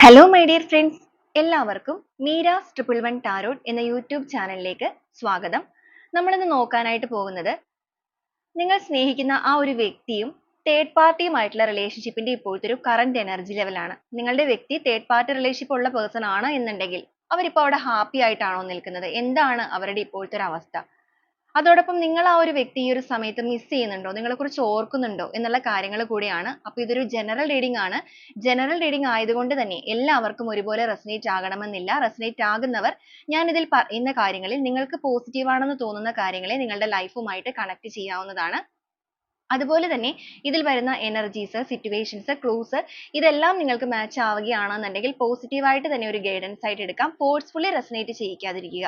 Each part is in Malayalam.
ഹലോ മൈ ഡിയർ ഫ്രണ്ട്സ് എല്ലാവർക്കും മീരാസ് ട്രിപ്പിൾ വൺ ടാരോട്ട് എന്ന യൂട്യൂബ് ചാനലിലേക്ക് സ്വാഗതം. നമ്മളിന്ന് നോക്കാനായിട്ട് പോകുന്നത് നിങ്ങൾ സ്നേഹിക്കുന്ന ആ ഒരു വ്യക്തിയും തേർഡ് പാർട്ടിയുമായിട്ടുള്ള റിലേഷൻഷിപ്പിന്റെ ഇപ്പോഴത്തെ ഒരു കറന്റ് എനർജി ലെവലാണ് നിങ്ങളുടെ വ്യക്തി തേർഡ് പാർട്ടി റിലേഷൻഷിപ്പ് ഉള്ള പേഴ്സൺ ആണ് എന്നുണ്ടെങ്കിൽ അവരിപ്പോൾ അവിടെ ഹാപ്പി ആയിട്ടാണോ നിൽക്കുന്നത്? എന്താണ് അവരുടെ ഇപ്പോഴത്തെ ഒരു അവസ്ഥ? അതോടൊപ്പം നിങ്ങൾ ആ ഒരു വ്യക്തി ഈ ഒരു സമയത്ത് മിസ് ചെയ്യുന്നുണ്ടോ? നിങ്ങളെ കുറിച്ച് ഓർക്കുന്നുണ്ടോ? എന്നുള്ള കാര്യങ്ങൾ കൂടിയാണ്. അപ്പോൾ ഇതൊരു ജനറൽ റീഡിംഗ് ആണ്. ജനറൽ റീഡിംഗ് ആയതുകൊണ്ട് തന്നെ എല്ലാവർക്കും ഒരുപോലെ റെസനേറ്റ് ആകണമെന്നില്ല. റെസനേറ്റ് ആകുന്നവർ ഞാൻ ഇതിൽ പറയുന്ന കാര്യങ്ങളിൽ നിങ്ങൾക്ക് പോസിറ്റീവ് ആണെന്ന് തോന്നുന്ന കാര്യങ്ങളെ നിങ്ങളുടെ ലൈഫുമായിട്ട് കണക്ട് ചെയ്യാവുന്നതാണ്. അതുപോലെ തന്നെ ഇതിൽ വരുന്ന എനർജീസ് സിറ്റുവേഷൻസ് ക്ലൂസ് ഇതെല്ലാം നിങ്ങൾക്ക് മാച്ച് ആവുകയാണെന്നുണ്ടെങ്കിൽ പോസിറ്റീവായിട്ട് തന്നെ ഒരു ഗൈഡൻസ് ആയിട്ട് എടുക്കാം. ഫോഴ്സ്ഫുള്ളി റെസനേറ്റ് ചെയ്യിക്കാതിരിക്കുക.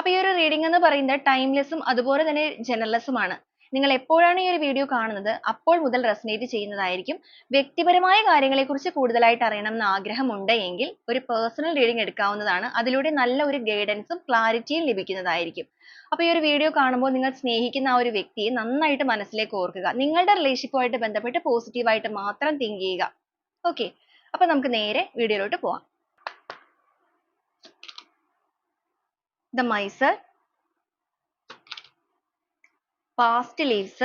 അപ്പൊ ഈ ഒരു റീഡിംഗ് എന്ന് പറയുന്നത് ടൈംലെസ്സും അതുപോലെ തന്നെ ജനറൽലെസ്സുമാണ് നിങ്ങൾ എപ്പോഴാണ് ഈ ഒരു വീഡിയോ കാണുന്നത് അപ്പോൾ മുതൽ റെസനേറ്റ് ചെയ്യുന്നതായിരിക്കും. വ്യക്തിപരമായ കാര്യങ്ങളെക്കുറിച്ച് കൂടുതലായിട്ട് അറിയണം എന്ന് ആഗ്രഹമുണ്ട് എങ്കിൽ ഒരു പേഴ്സണൽ റീഡിംഗ് എടുക്കാവുന്നതാണ്. അതിലൂടെ നല്ല ഒരു ഗൈഡൻസും ക്ലാരിറ്റിയും ലഭിക്കുന്നതായിരിക്കും. അപ്പോൾ ഈ ഒരു വീഡിയോ കാണുമ്പോൾ നിങ്ങൾ സ്നേഹിക്കുന്ന ആ ഒരു വ്യക്തിയെ നന്നായിട്ട് മനസ്സിലേക്ക് ഓർക്കുക. നിങ്ങളുടെ റിലേഷൻഷിപ്പുമായിട്ട് ബന്ധപ്പെട്ട് പോസിറ്റീവായിട്ട് മാത്രം തിങ്ക് ചെയ്യുക. ഓക്കെ അപ്പോൾ നമുക്ക് നേരെ വീഡിയോയിലോട്ട് പോവാം. The miser past leaves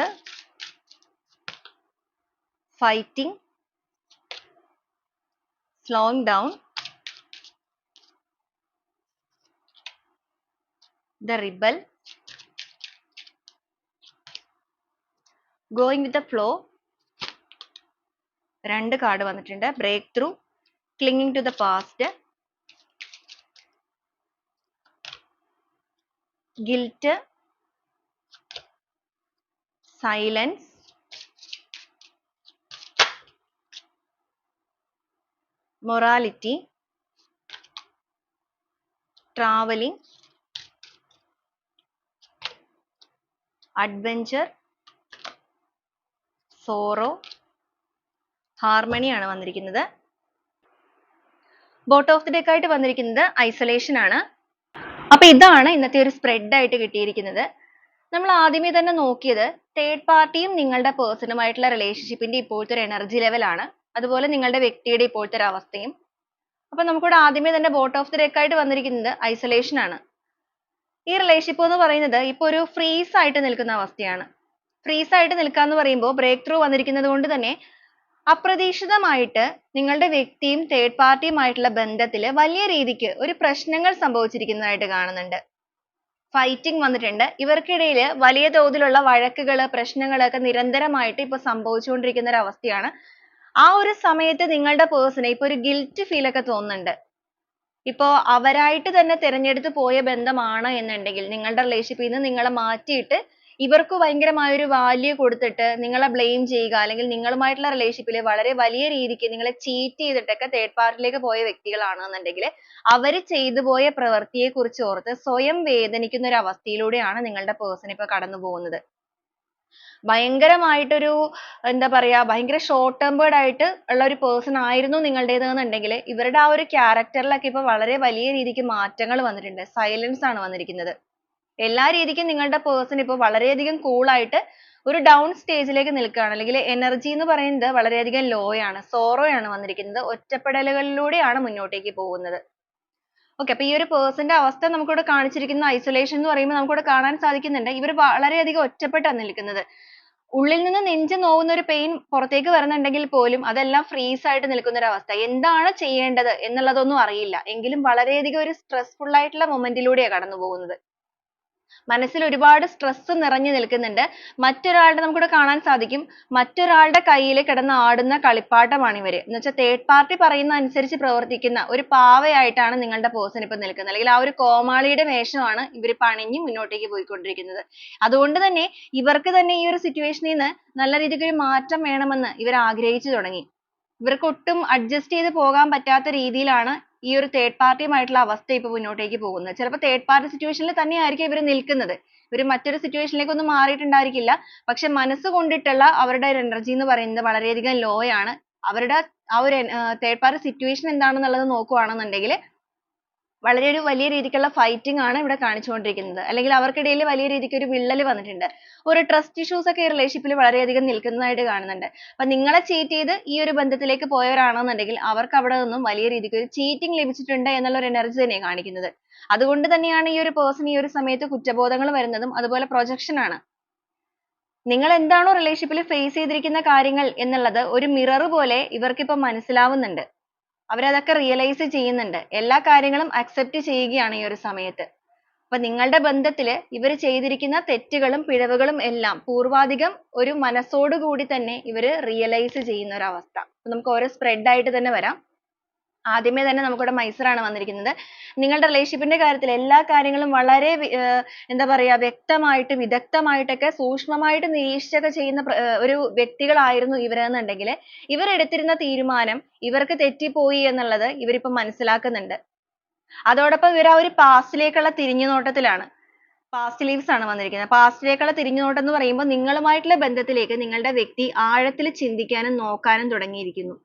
fighting slowing down the rebel going with the flow രണ്ട് കാർഡ് വന്നിട്ടുണ്ട് break through clinging to the past guilt silence morality traveling adventure sorrow harmony ആണ് വന്നിരിക്കുന്നത് ബോട്ട് ഓഫ് ദി ഡെക്ക് ആയിട്ട് വന്നിരിക്കുന്നത് ഐസൊലേഷൻ ആണ് അപ്പൊ ഇതാണ് ഇന്നത്തെ ഒരു സ്പ്രെഡ് ആയിട്ട് കിട്ടിയിരിക്കുന്നത്. നമ്മൾ ആദ്യമേ തന്നെ നോക്കിയത് തേർഡ് പാർട്ടിയും നിങ്ങളുടെ പേഴ്സണുമായിട്ടുള്ള റിലേഷൻഷിപ്പിന്റെ ഇപ്പോഴത്തെ ഒരു എനർജി ലെവലാണ് അതുപോലെ നിങ്ങളുടെ വ്യക്തിയുടെ ഇപ്പോഴത്തെ ഒരു അവസ്ഥയും. അപ്പൊ നമുക്കിവിടെ ആദ്യമേ തന്നെ ബോട്ട് ഓഫ് ദി ഡെക്ക് ആയിട്ട് വന്നിരിക്കുന്നത് ഐസൊലേഷൻ ആണ്. ഈ റിലേഷൻഷിപ്പ് എന്ന് പറയുന്നത് ഇപ്പൊ ഒരു ഫ്രീസ് ആയിട്ട് നിൽക്കുന്ന അവസ്ഥയാണ്. ഫ്രീസ് ആയിട്ട് നിൽക്കുക എന്ന് പറയുമ്പോൾ ബ്രേക്ക് ത്രൂ വന്നിരിക്കുന്നത് കൊണ്ട് തന്നെ അപ്രതീക്ഷിതമായിട്ട് നിങ്ങളുടെ വ്യക്തിയും തേർഡ് പാർട്ടിയുമായിട്ടുള്ള ബന്ധത്തിൽ വലിയ രീതിക്ക് ഒരു പ്രശ്നങ്ങൾ സംഭവിച്ചിരിക്കുന്നതായിട്ട് കാണുന്നുണ്ട്. ഫൈറ്റിംഗ് വന്നിട്ടുണ്ട്. ഇവർക്കിടയിൽ വലിയ തോതിലുള്ള വഴക്കുകൾ പ്രശ്നങ്ങളൊക്കെ നിരന്തരമായിട്ട് ഇപ്പൊ സംഭവിച്ചുകൊണ്ടിരിക്കുന്ന ഒരു അവസ്ഥയാണ് ആ ഒരു സമയത്ത് നിങ്ങളുടെ പേഴ്സണെ ഇപ്പൊ ഒരു ഗിൽറ്റ് ഫീൽ ഒക്കെ തോന്നുന്നുണ്ട്. ഇപ്പോ അവരായിട്ട് തന്നെ തിരഞ്ഞെടുത്ത് പോയ ബന്ധമാണ് എന്നുണ്ടെങ്കിൽ നിങ്ങളുടെ റിലേഷൻഷിപ്പിൽ നിന്ന് നിങ്ങളെ മാറ്റിയിട്ട് ഇവർക്ക് ഭയങ്കരമായ ഒരു value കൊടുത്തിട്ട് നിങ്ങളെ ബ്ലെയിം ചെയ്യുക അല്ലെങ്കിൽ നിങ്ങളുമായിട്ടുള്ള ൽ വളരെ വലിയ രീതിക്ക് നിങ്ങളെ ചീറ്റ് ചെയ്തിട്ടൊക്കെ തേർഡ് പാർട്ടിയിലേക്ക് ലേക്ക് പോയ വ്യക്തികളാണെന്നുണ്ടെങ്കിൽ അവർ ചെയ്തു പോയ പ്രവൃത്തിയെ കുറിച്ച് ഓർത്ത് സ്വയം വേദനിക്കുന്ന ഒരു അവസ്ഥയിലൂടെയാണ് നിങ്ങളുടെ പേഴ്സൺ ഇപ്പോൾ കടന്നു പോകുന്നത്. ഭയങ്കരമായിട്ടൊരു എന്താ പറയാ ഭയങ്കര short tempered ആയിട്ട് ഉള്ള ഒരു പേഴ്സൺ ആയിരുന്നു നിങ്ങളുടേത് എന്നുണ്ടെങ്കിൽ ഇവരുടെ ആ ഒരു character ലൊക്കെ ഇപ്പോൾ വളരെ വലിയ രീതിക്ക് മാറ്റങ്ങൾ വന്നിട്ടുണ്ട്. silence ആണ് വന്നിരിക്കുന്നത്. എല്ലാ രീതിക്കും നിങ്ങളുടെ person ഇപ്പോൾ വളരെയധികം cool ആയിട്ട് ഒരു down stage ലേക്ക് നിൽക്കുകയാണ്. അല്ലെങ്കിൽ energy എന്ന് പറയുന്നത് വളരെയധികം low ആണ് sorrow ആണ് വന്നിരിക്കുന്നത്. ഒറ്റപ്പെടലുകളിലൂടെയാണ് മുന്നോട്ടേക്ക് പോകുന്നത്. Okay അപ്പോൾ ഈ ഒരു person ന്റെ അവസ്ഥ നമുക്കിവിടെ കാണിച്ചിരിക്കുന്ന isolation എന്ന് പറയുമ്പോൾ നമുക്കിവിടെ കാണാൻ സാധിക്കുന്നുണ്ട്. ഇവർ വളരെയധികം ഒറ്റപ്പെട്ടാണ് നിൽക്കുന്നത്. ഉള്ളിൽ നിന്ന് നെഞ്ച് നോവുന്ന ഒരു pain പുറത്തേക്ക് വരുന്നുണ്ടെങ്കിൽ പോലും അതെല്ലാം freeze ആയിട്ട് നിൽക്കുന്ന ഒരു അവസ്ഥ. എന്താണ് ചെയ്യേണ്ടത് എന്നുള്ളതൊന്നും അറിയില്ല. എങ്കിലും വളരെയധികം ഒരു stressful ആയിട്ടുള്ള moment ലൂടെയാ കടന്നു പോകുന്നത് മനസ്സിൽ ഒരുപാട് സ്ട്രെസ് നിറഞ്ഞു നിൽക്കുന്നുണ്ട്. മറ്റൊരാളുടെ നമുക്കിവിടെ കാണാൻ സാധിക്കും. മറ്റൊരാളുടെ കയ്യിൽ കിടന്ന് ആടുന്ന കളിപ്പാട്ടമാണ് ഇവർ എന്ന് വെച്ചാൽ തേർഡ് പാർട്ടി പറയുന്ന അനുസരിച്ച് പ്രവർത്തിക്കുന്ന ഒരു പാവയായിട്ടാണ് നിങ്ങളുടെ പേഴ്സൺ ഇപ്പോൾ നിൽക്കുന്നത്. അല്ലെങ്കിൽ ആ ഒരു കോമാളിയുടെ വേഷമാണ് ഇവർ പണിഞ്ഞ് മുന്നോട്ടേക്ക് പോയിക്കൊണ്ടിരിക്കുന്നത്. അതുകൊണ്ട് തന്നെ ഇവർക്ക് തന്നെ ഈ ഒരു സിറ്റുവേഷനിൽ നിന്ന് നല്ല രീതിക്ക് ഒരു മാറ്റം വേണമെന്ന് ഇവർ ആഗ്രഹിച്ചു തുടങ്ങി. ഇവർക്ക് ഒട്ടും അഡ്ജസ്റ്റ് ചെയ്ത് പോകാൻ പറ്റാത്ത രീതിയിലാണ് ഈ ഒരു തേർഡ് party യുമായിട്ടുള്ള അവസ്ഥ ഇപ്പൊ മുന്നോട്ടേക്ക് പോകുന്നത്. ചിലപ്പോൾ തേർഡ് പാർട്ടി സിറ്റുവേഷനിൽ തന്നെയായിരിക്കും ഇവർ നിൽക്കുന്നത്. ഇവർ മറ്റൊരു സിറ്റുവേഷനിലേക്ക് ലേക്ക് ഒന്നും മാറിയിട്ടുണ്ടായിരിക്കില്ല. പക്ഷെ മനസ്സ് കൊണ്ടിട്ടുള്ള അവരുടെ ഒരു energy എന്ന് പറയുന്നത് വളരെയധികം low ആണ് അവരുടെ ആ ഒരു തേർഡ് പാർട്ടി സിറ്റുവേഷൻ എന്താണെന്നുള്ളത് നോക്കുകയാണെന്നുണ്ടെങ്കിൽ വളരെ ഒരു വലിയ രീതിക്കുള്ള ഫൈറ്റിംഗ് ആണ് ഇവിടെ കാണിച്ചുകൊണ്ടിരിക്കുന്നത്. അല്ലെങ്കിൽ അവർക്കിടയിൽ വലിയ രീതിക്ക് ഒരു വിള്ളൽ വന്നിട്ടുണ്ട്. ഒരു ട്രസ്റ്റ് ഇഷ്യൂസ് ഒക്കെ ഈ റിലേഷൻഷിപ്പിൽ വളരെയധികം നിൽക്കുന്നതായിട്ട് കാണുന്നുണ്ട്. അപ്പൊ നിങ്ങളെ ചീറ്റ് ചെയ്ത് ഈ ഒരു ബന്ധത്തിലേക്ക് പോയവരാണെന്നുണ്ടെങ്കിൽ അവർക്ക് അവിടെ നിന്നും വലിയ രീതിക്ക് ഒരു ചീറ്റിംഗ് ലഭിച്ചിട്ടുണ്ട് എന്നുള്ള ഒരു എനർജി തന്നെയാണ് കാണിക്കുന്നത്. അതുകൊണ്ട് തന്നെയാണ് ഈ ഒരു പേഴ്സൺ ഈ ഒരു സമയത്ത് കുറ്റബോധങ്ങൾ വരുന്നതും അതുപോലെ പ്രൊജക്ഷൻ ആണ്. നിങ്ങൾ എന്താണോ റിലേഷൻഷിപ്പിൽ ഫേസ് ചെയ്തിരിക്കുന്ന കാര്യങ്ങൾ എന്നുള്ളത് ഒരു മിറർ പോലെ ഇവർക്ക് ഇപ്പൊ മനസ്സിലാവുന്നുണ്ട്. അവരതൊക്കെ റിയലൈസ് ചെയ്യുന്നുണ്ട്. എല്ലാ കാര്യങ്ങളും അക്സെപ്റ്റ് ചെയ്യുകയാണ് ഈ ഒരു സമയത്ത്. അപ്പൊ നിങ്ങളുടെ ബന്ധത്തിൽ ഇവർ ചെയ്തിരിക്കുന്ന തെറ്റുകളും പിഴവുകളും എല്ലാം പൂർവാധികം ഒരു മനസ്സോടുകൂടി തന്നെ ഇവർ റിയലൈസ് ചെയ്യുന്ന ഒരു അവസ്ഥ. നമുക്ക് ഓരോ സ്പ്രെഡ് ആയിട്ട് തന്നെ വരാം. ആദ്യമേ തന്നെ നമുക്കിവിടെ മൈസറാണ് വന്നിരിക്കുന്നത്. നിങ്ങളുടെ റിലേഷൻഷിപ്പിന്റെ കാര്യത്തിൽ എല്ലാ കാര്യങ്ങളും വളരെ എന്താ പറയാ വ്യക്തമായിട്ട് വിദഗ്ധമായിട്ടൊക്കെ സൂക്ഷ്മമായിട്ട് നിരീക്ഷിച്ചൊക്കെ ചെയ്യുന്ന ഒരു വ്യക്തികളായിരുന്നു ഇവരെന്നുണ്ടെങ്കിൽ ഇവർ എടുത്തിരുന്ന തീരുമാനം ഇവർക്ക് തെറ്റിപ്പോയി എന്നുള്ളത് ഇവരിപ്പോ മനസ്സിലാക്കുന്നുണ്ട്. അതോടൊപ്പം ഇവർ ആ ഒരു പാസ്റ്റിലേക്കുള്ള തിരിഞ്ഞുനോട്ടത്തിലാണ്. പാസ്റ്റ് ലീവ്സ് ആണ് വന്നിരിക്കുന്നത്. പാസ്റ്റിലേക്കുള്ള തിരിഞ്ഞുനോട്ടം എന്ന് പറയുമ്പോൾ നിങ്ങളുമായിട്ടുള്ള ബന്ധത്തിലേക്ക് നിങ്ങളുടെ വ്യക്തി ആഴത്തിൽ ചിന്തിക്കാനും നോക്കാനും തുടങ്ങിയിരിക്കുന്നു.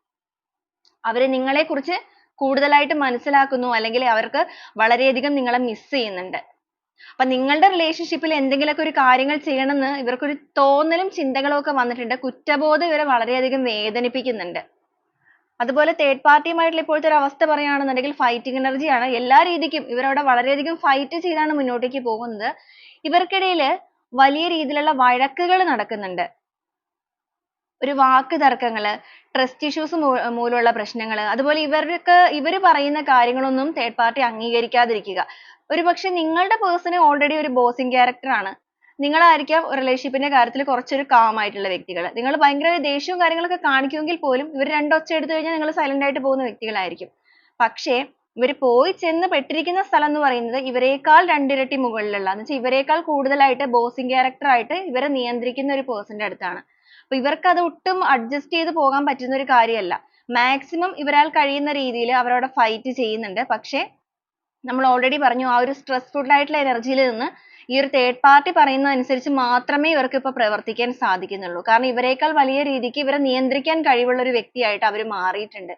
അവർ നിങ്ങളെക്കുറിച്ച് കൂടുതലായിട്ട് മനസ്സിലാക്കുന്നു അല്ലെങ്കിൽ അവർക്ക് വളരെയധികം നിങ്ങളെ miss ചെയ്യുന്നുണ്ട്. അപ്പൊ നിങ്ങളുടെ relationship ൽ എന്തെങ്കിലുമൊക്കെ ഒരു കാര്യങ്ങൾ ചെയ്യണമെന്ന് ഇവർക്കൊരു തോന്നലും ചിന്തകളും ഒക്കെ വന്നിട്ടുണ്ട്. കുറ്റബോധം ഇവരെ വളരെയധികം വേദനിപ്പിക്കുന്നുണ്ട്. അതുപോലെ തേർഡ് പാർട്ടിയുമായിട്ടുള്ള യുമായിട്ടുള്ള ഇപ്പോഴത്തെ ഒരു അവസ്ഥ പറയുകയാണെന്നുണ്ടെങ്കിൽ ഫൈറ്റിംഗ് energy ആണ്. എല്ലാ രീതിക്കും ഇവരവിടെ വളരെയധികം ഫൈറ്റ് ചെയ്താണ് മുന്നോട്ടേക്ക് പോകുന്നത്. ഇവർക്കിടയിൽ വലിയ രീതിയിലുള്ള വഴക്കുകൾ നടക്കുന്നുണ്ട്. ഒരു വാക്ക് തർക്കങ്ങൾ ട്രസ്റ്റ് ഇഷ്യൂസ് മൂലമുള്ള പ്രശ്നങ്ങൾ അതുപോലെ ഇവർക്ക് ഇവർ പറയുന്ന കാര്യങ്ങളൊന്നും തേർഡ് പാർട്ടി അംഗീകരിക്കാതിരിക്കുക. ഒരുപക്ഷെ നിങ്ങളുടെ person ഓൾറെഡി ഒരു ബോസിങ് character ആണ്. നിങ്ങളായിരിക്കാം relationship ന്റെ കാര്യത്തിൽ കുറച്ചൊരു calm ആയിട്ടുള്ള വ്യക്തികൾ നിങ്ങൾ ഭയങ്കര ദേഷ്യവും കാര്യങ്ങളൊക്കെ കാണിക്കുമെങ്കിൽ പോലും ഇവർ രണ്ടൊച്ച എടുത്തു കഴിഞ്ഞാൽ നിങ്ങൾ സൈലന്റ് ആയിട്ട് പോകുന്ന വ്യക്തികളായിരിക്കും. പക്ഷേ ഇവർ പോയി ചെന്ന് പെട്ടിരിക്കുന്ന സ്ഥലം എന്ന് പറയുന്നത് ഇവരെക്കാൾ രണ്ടിരട്ടി മുകളിലുള്ള എന്ന് വെച്ചാൽ ഇവരെക്കാൾ കൂടുതലായിട്ട് ബോസിങ് character ആയിട്ട് ഇവരെ നിയന്ത്രിക്കുന്ന ഒരു person ന്റെ അടുത്താണ്. അപ്പൊ ഇവർക്ക് അത് ഒട്ടും adjust ചെയ്ത് പോകാൻ പറ്റുന്ന ഒരു കാര്യമല്ല. Maximum ഇവരാൽ കഴിയുന്ന രീതിയിൽ അവരവിടെ fight ചെയ്യുന്നുണ്ട്. പക്ഷേ നമ്മൾ already പറഞ്ഞു ആ ഒരു stressful ആയിട്ടുള്ള energy യിൽ നിന്ന് ഈ ഒരു third party പറയുന്നത് അനുസരിച്ച് മാത്രമേ ഇവർക്ക് ഇപ്പൊ പ്രവർത്തിക്കാൻ സാധിക്കുന്നുള്ളൂ. കാരണം ഇവരെക്കാൾ വലിയ രീതിക്ക് ഇവരെ നിയന്ത്രിക്കാൻ കഴിവുള്ള ഒരു വ്യക്തിയായിട്ട് അവർ മാറിയിട്ടുണ്ട്.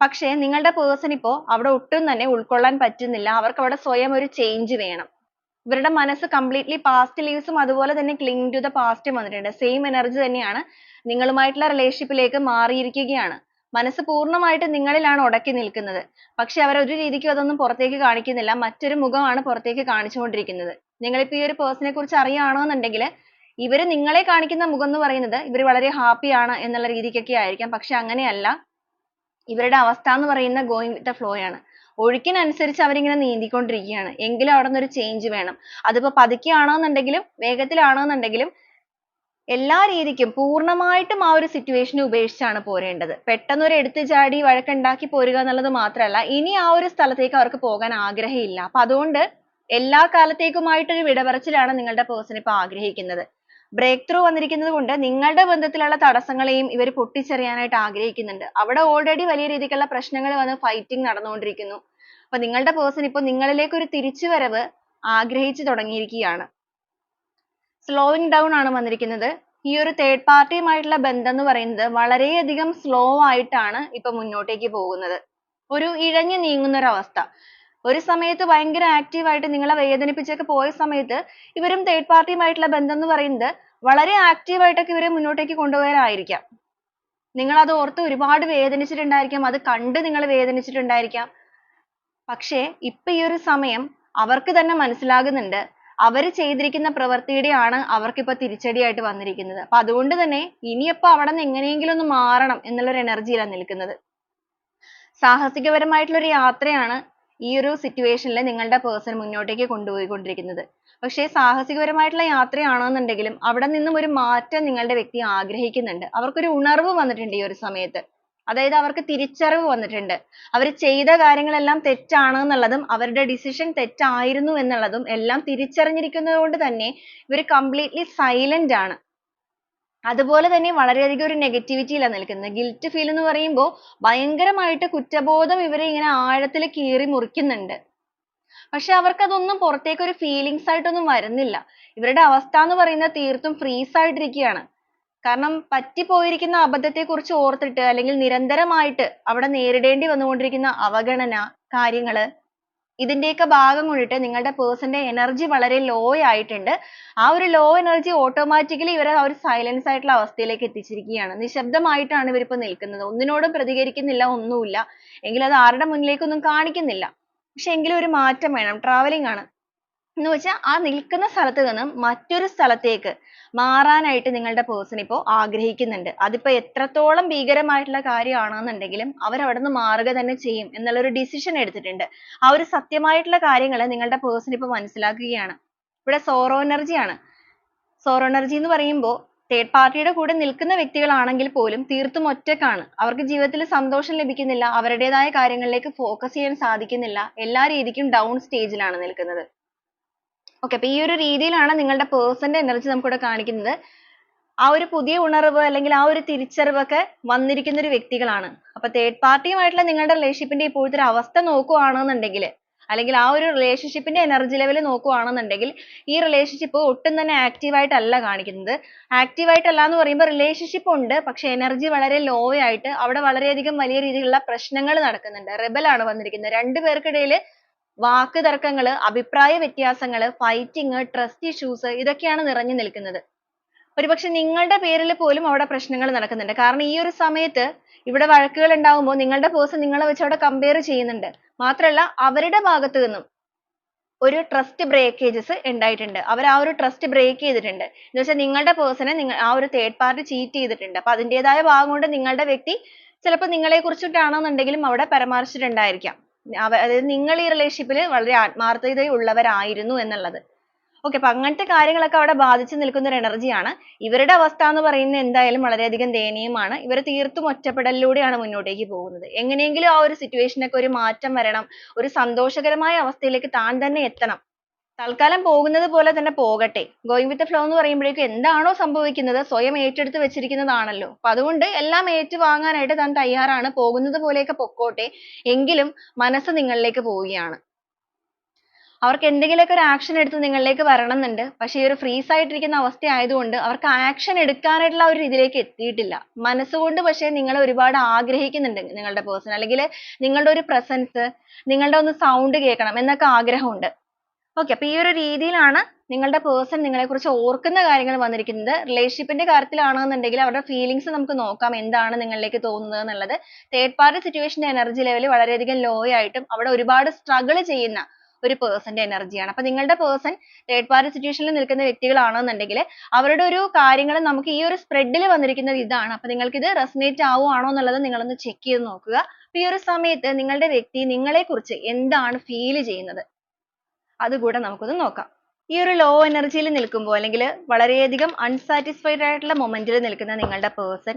പക്ഷേ നിങ്ങളുടെ person ഇപ്പോ അവിടെ ഒട്ടും തന്നെ ഉൾക്കൊള്ളാൻ പറ്റുന്നില്ല. അവർക്ക് അവിടെ സ്വയം ഒരു change വേണം. ഇവരുടെ മനസ്സ് completely past lives ഉം അതുപോലെ തന്നെ cling to the past ഉം വന്നിട്ടുണ്ട്. same energy തന്നെയാണ് നിങ്ങളുമായിട്ടുള്ള relationship ലേക്ക് മാറിയിരിക്കുകയാണ്. മനസ്സ് പൂർണമായിട്ടും നിങ്ങളിലാണ് ഉടക്കി നിൽക്കുന്നത്. പക്ഷെ അവർ ഒരു രീതിക്കും അതൊന്നും പുറത്തേക്ക് കാണിക്കുന്നില്ല. മറ്റൊരു മുഖമാണ് പുറത്തേക്ക് കാണിച്ചുകൊണ്ടിരിക്കുന്നത്. നിങ്ങളിപ്പോ ഈ ഒരു person നെ കുറിച്ച് അറിയുകയാണെന്നുണ്ടെങ്കിൽ ഇവർ നിങ്ങളെ കാണിക്കുന്ന മുഖം എന്ന് പറയുന്നത് ഇവർ വളരെ happy ആണ് എന്നുള്ള രീതിക്കൊക്കെ ആയിരിക്കാം. പക്ഷെ അങ്ങനെയല്ല. ഇവരുടെ അവസ്ഥ എന്ന് പറയുന്നത് going with the flow ആണ്. ഒഴുക്കിനനുസരിച്ച് അവരിങ്ങനെ നീന്തിക്കൊണ്ടിരിക്കുകയാണ്. എങ്കിലും അവിടെ നിന്ന് ഒരു change വേണം. അതിപ്പോ പതുക്കെ ആണെന്നുണ്ടെങ്കിലും വേഗത്തിലാണെന്നുണ്ടെങ്കിലും എല്ലാ രീതിക്കും പൂർണമായിട്ടും ആ ഒരു സിറ്റുവേഷനെ ഉപേക്ഷിച്ചാണ് പോരേണ്ടത്. പെട്ടെന്ന് ഒരു എടുത്തുചാടി വഴക്കുണ്ടാക്കി പോരുക എന്നുള്ളത് മാത്രമല്ല ഇനി ആ ഒരു സ്ഥലത്തേക്ക് അവർക്ക് പോകാൻ ആഗ്രഹമില്ല. അപ്പൊ അതുകൊണ്ട് എല്ലാ കാലത്തേക്കുമായിട്ട് ഒരു വിടപറച്ചിലാണ് നിങ്ങളുടെ person ഇപ്പൊ ആഗ്രഹിക്കുന്നത്. Break ത്രൂ വന്നിരിക്കുന്നത് കൊണ്ട് നിങ്ങളുടെ ബന്ധത്തിലുള്ള തടസ്സങ്ങളെയും ഇവർ പൊട്ടിച്ചെറിയാനായിട്ട് ആഗ്രഹിക്കുന്നുണ്ട്. അവിടെ ഓൾറെഡി വലിയ രീതിക്കുള്ള പ്രശ്നങ്ങൾ വന്ന് ഫൈറ്റിംഗ് നടന്നുകൊണ്ടിരിക്കുന്നു. അപ്പൊ നിങ്ങളുടെ പേഴ്സൺ ഇപ്പൊ നിങ്ങളിലേക്ക് ഒരു തിരിച്ചുവരവ് ആഗ്രഹിച്ചു തുടങ്ങിയിരിക്കുകയാണ്. സ്ലോയിങ് ഡൗൺ ആണ് വന്നിരിക്കുന്നത്. ഈ ഒരു തേർഡ് പാർട്ടിയുമായിട്ടുള്ള യുമായിട്ടുള്ള ബന്ധം എന്ന് പറയുന്നത് വളരെയധികം സ്ലോ ആയിട്ടാണ് ഇപ്പൊ മുന്നോട്ടേക്ക് പോകുന്നത്. ഒരു ഇഴഞ്ഞു നീങ്ങുന്ന ഒരു അവസ്ഥ. ഒരു സമയത്ത് ഭയങ്കര ആക്റ്റീവ് ആയിട്ട് നിങ്ങളെ വേദനിപ്പിച്ചൊക്കെ പോയ സമയത്ത് ഇവരും തേർഡ് പാർട്ടിയുമായിട്ടുള്ള യുമായിട്ടുള്ള ബന്ധം എന്ന് പറയുന്നത് വളരെ active ആയിട്ടൊക്കെ ഇവരെ മുന്നോട്ടേക്ക് കൊണ്ടുപോയവരായിരിക്കാം നിങ്ങൾ അത് ഓർത്ത് ഒരുപാട് വേദനിച്ചിട്ടുണ്ടായിരിക്കാം. അത് കണ്ട് നിങ്ങൾ വേദനിച്ചിട്ടുണ്ടായിരിക്കാം. പക്ഷേ ഇപ്പൊ ഈ ഒരു സമയം അവർക്ക് തന്നെ മനസ്സിലാകുന്നുണ്ട്. അവർ ചെയ്തിരിക്കുന്ന പ്രവൃത്തിയുടെയാണ് അവർക്ക് ഇപ്പൊ തിരിച്ചടിയായിട്ട് വന്നിരിക്കുന്നത്. അപ്പൊ അതുകൊണ്ട് തന്നെ ഇനിയിപ്പോ നിന്ന് എങ്ങനെയെങ്കിലും ഒന്ന് മാറണം എന്നുള്ള ഒരു energy യിലാ നിൽക്കുന്നത്. സാഹസികപരമായിട്ടുള്ള ഒരു യാത്രയാണ് ഈ ഒരു situation ൽ നിങ്ങളുടെ person മുന്നോട്ടേക്ക് കൊണ്ടുപോയിക്കൊണ്ടിരിക്കുന്നത്. പക്ഷേ സാഹസികപരമായിട്ടുള്ള യാത്രയാണെന്നുണ്ടെങ്കിലും അവിടെ നിന്നും ഒരു മാറ്റം നിങ്ങളുടെ വ്യക്തി ആഗ്രഹിക്കുന്നുണ്ട്. അവർക്കൊരു ഉണർവ് വന്നിട്ടുണ്ട് ഈ ഒരു സമയത്ത്. അതായത് അവർക്ക് തിരിച്ചറിവ് വന്നിട്ടുണ്ട്. അവർ ചെയ്ത കാര്യങ്ങളെല്ലാം തെറ്റാണ് എന്നുള്ളതും അവരുടെ decision തെറ്റായിരുന്നു എന്നുള്ളതും എല്ലാം തിരിച്ചറിഞ്ഞിരിക്കുന്നത് കൊണ്ട് തന്നെ ഇവർ completely silent ആണ്. അതുപോലെ തന്നെ വളരെയധികം ഒരു ലാ നിൽക്കുന്നത്. guilt feel എന്ന് പറയുമ്പോൾ ഭയങ്കരമായിട്ട് കുറ്റബോധം ഇവരെ ഇങ്ങനെ ആഴത്തിൽ കീറി മുറിക്കുന്നുണ്ട്. പക്ഷെ അവർക്കതൊന്നും പുറത്തേക്ക് ഒരു feelings ആയിട്ടൊന്നും വരുന്നില്ല. ഇവരുടെ അവസ്ഥ എന്ന് പറയുന്നത് തീർത്തും freeze ആയിട്ടിരിക്കുകയാണ്. കാരണം പറ്റിപ്പോയിരിക്കുന്ന അബദ്ധത്തെ കുറിച്ച് ഓർത്തിട്ട് അല്ലെങ്കിൽ നിരന്തരമായിട്ട് അവിടെ നേരിടേണ്ടി വന്നുകൊണ്ടിരിക്കുന്ന അവഗണന കാര്യങ്ങൾ ഇതിന്റെയൊക്കെ ഭാഗം കൊണ്ടിട്ട് നിങ്ങളുടെ പേഴ്സന്റെ എനർജി വളരെ ലോ ആയിട്ടുണ്ട്. ആ ഒരു ലോ എനർജി ഓട്ടോമാറ്റിക്കലി ഇവരെ ആ ഒരു സൈലൻസ് ആയിട്ടുള്ള അവസ്ഥയിലേക്ക് എത്തിച്ചിരിക്കുകയാണ്. നിശബ്ദമായിട്ടാണ് ഇവരിപ്പോ നിൽക്കുന്നത്. ഒന്നിനോടും പ്രതികരിക്കുന്നില്ല ഒന്നുമില്ല. എങ്കിലും അത് ആരുടെ മുന്നിലേക്കൊന്നും കാണിക്കുന്നില്ല. പക്ഷെ എങ്കിലും ഒരു മാറ്റം വേണം. travelling ആണ്. എന്ന് വെച്ചാൽ ആ നിൽക്കുന്ന സ്ഥലത്ത് നിന്നും മറ്റൊരു സ്ഥലത്തേക്ക് മാറാനായിട്ട് നിങ്ങളുടെ person ഇപ്പോൾ ആഗ്രഹിക്കുന്നുണ്ട്. അതിപ്പോ എത്രത്തോളം ഭീകരമായിട്ടുള്ള കാര്യമാണെന്നുണ്ടെങ്കിലും അവർ അവിടുന്ന് മാറുക തന്നെ ചെയ്യും എന്നുള്ള ഒരു decision എടുത്തിട്ടുണ്ട്. ആ ഒരു സത്യമായിട്ടുള്ള കാര്യങ്ങൾ നിങ്ങളുടെ person ഇപ്പോൾ മനസ്സിലാക്കുകയാണ്. ഇവിടെ സോറോ എനർജി ആണ് സോറോ എനർജി എന്ന് പറയുമ്പോൾ തേർഡ് പാർട്ടിയുടെ കൂടെ നിൽക്കുന്ന വ്യക്തികളാണെങ്കിൽ പോലും തീർത്തും ഒറ്റക്കാണ്. അവർക്ക് ജീവിതത്തിൽ സന്തോഷം ലഭിക്കുന്നില്ല. അവരുടേതായ കാര്യങ്ങളിലേക്ക് ഫോക്കസ് ചെയ്യാൻ സാധിക്കുന്നില്ല. എല്ലാ രീതിക്കും ഡൗൺ സ്റ്റേജിലാണ് നിൽക്കുന്നത്. ഓക്കെ അപ്പൊ ഈ ഒരു രീതിയിലാണ് നിങ്ങളുടെ പേഴ്സന്റെ എനർജി നമുക്കിവിടെ കാണിക്കുന്നത്. ആ ഒരു പുതിയ ഉണർവ് അല്ലെങ്കിൽ ആ ഒരു തിരിച്ചറിവൊക്കെ വന്നിരിക്കുന്ന ഒരു വ്യക്തികളാണ്. അപ്പൊ തേർഡ് പാർട്ടിയുമായിട്ടുള്ള നിങ്ങളുടെ റിലേഷൻഷിപ്പിന്റെ ഇപ്പോഴത്തെ ഒരു അവസ്ഥ നോക്കുകയാണെന്നുണ്ടെങ്കിൽ അല്ലെങ്കിൽ ആ ഒരു റിലേഷൻഷിപ്പിന്റെ എനർജി ലെവൽ നോക്കുകയാണെന്നുണ്ടെങ്കിൽ ഈ റിലേഷൻഷിപ്പ് ഒട്ടും തന്നെ ആക്റ്റീവ് ആയിട്ടല്ല കാണിക്കുന്നത്. ആക്റ്റീവ് ആയിട്ടല്ല എന്ന് പറയുമ്പോൾ റിലേഷൻഷിപ്പ് ഉണ്ട് പക്ഷേ എനർജി വളരെ ലോ ആയിട്ട് അവിടെ വളരെ അധികം വലിയ രീതിയിലുള്ള പ്രശ്നങ്ങൾ നടക്കുന്നുണ്ട്. Rebel ആണ് വന്നിരിക്കുന്നത്. രണ്ടു പേർക്കിടയിൽ വാക്ക് തർക്കങ്ങൾ അഭിപ്രായ വ്യത്യാസങ്ങൾ ഫൈറ്റിംഗ് ട്രസ്റ്റ് ഇഷ്യൂസ് ഇതൊക്കെയാണ് നിറഞ്ഞു നിൽക്കുന്നത്. ഒരുപക്ഷെ നിങ്ങളുടെ പേരിൽ പോലും അവിടെ പ്രശ്നങ്ങൾ നടക്കുന്നുണ്ട്. കാരണം ഈ ഒരു സമയത്ത് ഇവിടെ വഴക്കുകൾ ഉണ്ടാകുമ്പോൾ നിങ്ങളുടെ person നിങ്ങളെ വെച്ച് അവിടെ compare ചെയ്യുന്നുണ്ട്. മാത്രമല്ല അവരുടെ ഭാഗത്തു നിന്നും ഒരു trust breakages ഉണ്ടായിട്ടുണ്ട്. അവർ ആ ഒരു trust break ചെയ്തിട്ടുണ്ട്. എന്ന് വെച്ചാൽ നിങ്ങളുടെ person നെ ആ ഒരു third party cheat ചെയ്തിട്ടുണ്ട്. അപ്പൊ അതിന്റേതായ ഭാഗം കൊണ്ട് നിങ്ങളുടെ വ്യക്തി ചിലപ്പോൾ നിങ്ങളെ കുറിച്ചിട്ടാണെന്നുണ്ടെങ്കിലും അവിടെ പരാമർശിച്ചിട്ടുണ്ടായിരിക്കാം. അതായത് നിങ്ങൾ ഈ relationship റിലേഷൻഷിപ്പിൽ വളരെ ആത്മാർത്ഥതയുള്ളവരായിരുന്നു എന്നുള്ളത്. ഓക്കെ അപ്പൊ അങ്ങനത്തെ കാര്യങ്ങളൊക്കെ അവിടെ ബാധിച്ചു നിൽക്കുന്ന ഒരു എനർജിയാണ് ഇവരുടെ അവസ്ഥ എന്ന് പറയുന്നത് എന്തായാലും വളരെയധികം ദയനീയമാണ്. ഇവർ തീർത്തും ഒറ്റപ്പെടലിലൂടെയാണ് മുന്നോട്ടേക്ക് പോകുന്നത്. എങ്ങനെയെങ്കിലും ആ ഒരു situation ഒക്കെ ഒരു മാറ്റം വരണം. ഒരു സന്തോഷകരമായ അവസ്ഥയിലേക്ക് താൻ തന്നെ എത്തണം. തൽക്കാലം പോകുന്നത് പോലെ തന്നെ പോകട്ടെ. Going with the flow എന്ന് പറയുമ്പോഴേക്കും എന്താണോ സംഭവിക്കുന്നത്? സ്വയം ഏറ്റെടുത്ത് വെച്ചിരിക്കുന്നതാണല്ലോ. അപ്പൊ അതുകൊണ്ട് എല്ലാം ഏറ്റുവാങ്ങാനായിട്ട് താൻ തയ്യാറാണ്. പോകുന്നത് പോലെയൊക്കെ പൊക്കോട്ടെ. എങ്കിലും മനസ്സ് നിങ്ങളിലേക്ക് പോവുകയാണ്. അവർക്ക് എന്തെങ്കിലുമൊക്കെ ഒരു ആക്ഷൻ എടുത്ത് നിങ്ങളിലേക്ക് വരണം എന്നുണ്ട് പക്ഷെ ഈ ഒരു ഫ്രീസ് ആയിട്ടിരിക്കുന്ന അവസ്ഥ ആയതുകൊണ്ട് അവർക്ക് ആക്ഷൻ എടുക്കാനായിട്ടുള്ള ഒരു ഇതിലേക്ക് എത്തിയിട്ടില്ല. മനസ്സുകൊണ്ട് പക്ഷേ നിങ്ങളെ ഒരുപാട് ആഗ്രഹിക്കുന്നുണ്ട് നിങ്ങളുടെ പേഴ്സൺ അല്ലെങ്കിൽ നിങ്ങളുടെ ഒരു പ്രസൻസ് നിങ്ങളുടെ ഒന്ന് സൗണ്ട് കേൾക്കണം എന്നൊക്കെ ആഗ്രഹമുണ്ട്. ഓക്കെ അപ്പൊ ഈ ഒരു രീതിയിലാണ് നിങ്ങളുടെ പേഴ്സൺ നിങ്ങളെക്കുറിച്ച് ഓർക്കുന്ന കാര്യങ്ങൾ വന്നിരിക്കുന്നത്. റിലേഷൻഷിപ്പിന്റെ കാര്യത്തിലാണെന്നുണ്ടെങ്കിൽ അവരുടെ ഫീലിങ്സ് നമുക്ക് നോക്കാം. എന്താണ് നിങ്ങളിലേക്ക് തോന്നുന്നത് എന്നുള്ളത്. തേർഡ് പാർട്ടി സിറ്റുവേഷന്റെ എനർജി ലെവൽ വളരെയധികം ലോ ആയിട്ടും അവിടെ ഒരുപാട് സ്ട്രഗിൾ ചെയ്യുന്ന ഒരു പേഴ്സന്റെ എനർജിയാണ് അപ്പൊ നിങ്ങളുടെ പേഴ്സൺ തേർഡ് പാർട്ടി സിറ്റുവേഷനിൽ നിൽക്കുന്ന വ്യക്തികളാണെന്നുണ്ടെങ്കിൽ അവരുടെ ഒരു കാര്യങ്ങൾ നമുക്ക് ഈ ഒരു സ്പ്രെഡിൽ വന്നിരിക്കുന്നത് ഇതാണ്. അപ്പൊ നിങ്ങൾക്ക് ഇത് റെസനേറ്റ് ആവുകയാണോ എന്നുള്ളത് നിങ്ങളൊന്ന് ചെക്ക് ചെയ്ത് നോക്കുക. അപ്പൊ ഈ ഒരു സമയത്ത് നിങ്ങളുടെ വ്യക്തി നിങ്ങളെ കുറിച്ച് എന്താണ് ഫീൽ ചെയ്യുന്നത്? അതുകൂടെ നമുക്കൊന്ന് നോക്കാം. ഈ ഒരു ലോ എനർജിയിൽ നിൽക്കുമ്പോൾ അല്ലെങ്കിൽ വളരെയധികം അൺസാറ്റിസ്ഫൈഡ് ആയിട്ടുള്ള മൊമെന്റിൽ നിൽക്കുന്ന നിങ്ങളുടെ പേഴ്സൺ